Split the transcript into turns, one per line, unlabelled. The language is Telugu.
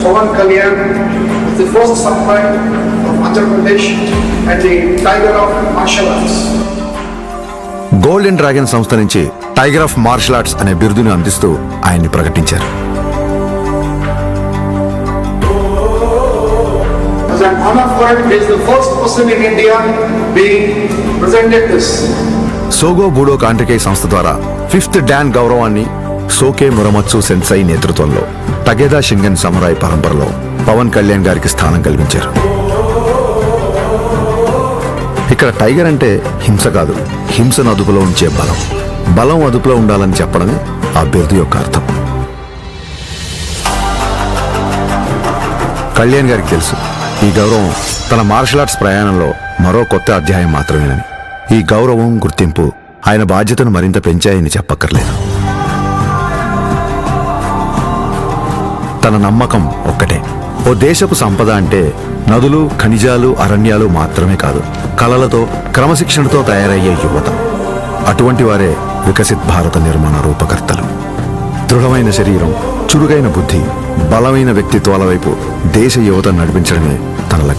Pawan Kalyan is the first samurai of Andhra Pradesh and the tiger of martial arts.
Golden dragon సంస్థ నుంచి టైగర్ ఆఫ్ మార్షల్ ఆర్ట్స్ అనే బిరుదును అందిస్తూ ఆయన్ని ప్రకటించారు
As an honor for it, he is the first person in India being presented this.
సోగో బూడో కాంటికే సంస్థ ద్వారా ఫిఫ్త్ డాన్ గౌరవాన్ని సోకే మురమత్సు సెన్సై నేతృత్వంలో తగేదా షింగన్ సమురాయ్ పరంపరలో పవన్ కళ్యాణ్ గారికి స్థానం కల్పించారు ఇక్కడ టైగర్ అంటే హింస కాదు హింసను అదుపులో ఉంచే బలం. బలం అదుపులో ఉండాలని చెప్పడమే ఆ యొక్క అర్థం. కళ్యాణ్ గారికి తెలుసు ఈ గౌరవం తన మార్షల్ ఆర్ట్స్ ప్రయాణంలో మరో కొత్త అధ్యాయం మాత్రమేనని. ఈ గౌరవం గుర్తింపు ఆయన బాధ్యతను మరింత పెంచాయని చెప్పక్కర్లేదు. తన నమ్మకం ఒక్కటే. ఓ దేశపు సంపద అంటే నదులు ఖనిజాలు అరణ్యాలు మాత్రమే కాదు కళలతో క్రమశిక్షణతో తయారయ్యే యువత. అటువంటి వారే వికసిత్ భారత నిర్మాణ రూపకర్తలు. దృఢమైన శరీరం చురుగైన బుద్ధి బలమైన వ్యక్తిత్వాల వైపు దేశ యువత నడిపించడమే తన లక్ష్యం.